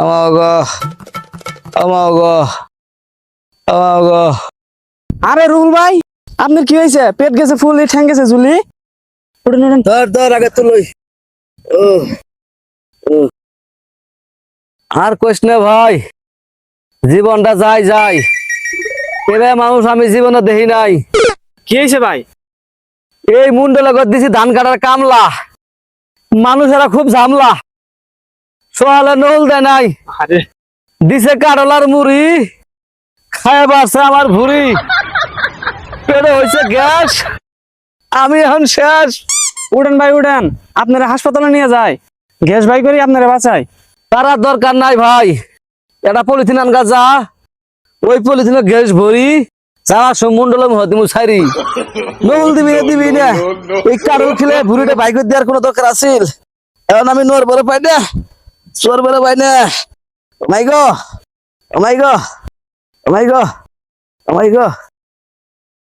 আমার গো আমার গো আমার গো আরে রুল ভাই আপনার কি হয়েছে? পেট গেছে ফুল ঠ্যাং গেছে জুলি ধর ধর আগে তুলই ও ও। আর কইস না ভাই জীবনটা যাই যাই। এবার মানুষ আমি জীবনে দেখি নাই। কি হয়েছে ভাই? এই মুন্ডে লগত দিছি ধান কাটার কামলা। মানুষেরা খুব ঝামলা। সোহালে নহল দেয় নাই। দিছে কারলার মুড়ি খায় বাড়ছে আমার ভুড়ি। পেটে হয়েছে গ্যাস। আমি এখন শেষ। উঠেন ভাই উঠেন। আপনারা হাসপাতালে নিয়ে যায়। গ্যাস ভাই করি আপনারা বাঁচায়। তারা দরকার নাই ভাই। এটা পলিথিন আনগা যা। ওই পলিথিনে গ্যাস ভরি। যারা সমুন্ডল হতে মু সারি দিবি না দিবি না এই কারল খেলে ভুড়িটা বাইক দেওয়ার কোনো দরকার আছিল। এখন আমি নোর বলে পাই না চোর বলে পাই না মাই গো মাই গো মাই গো মাই গো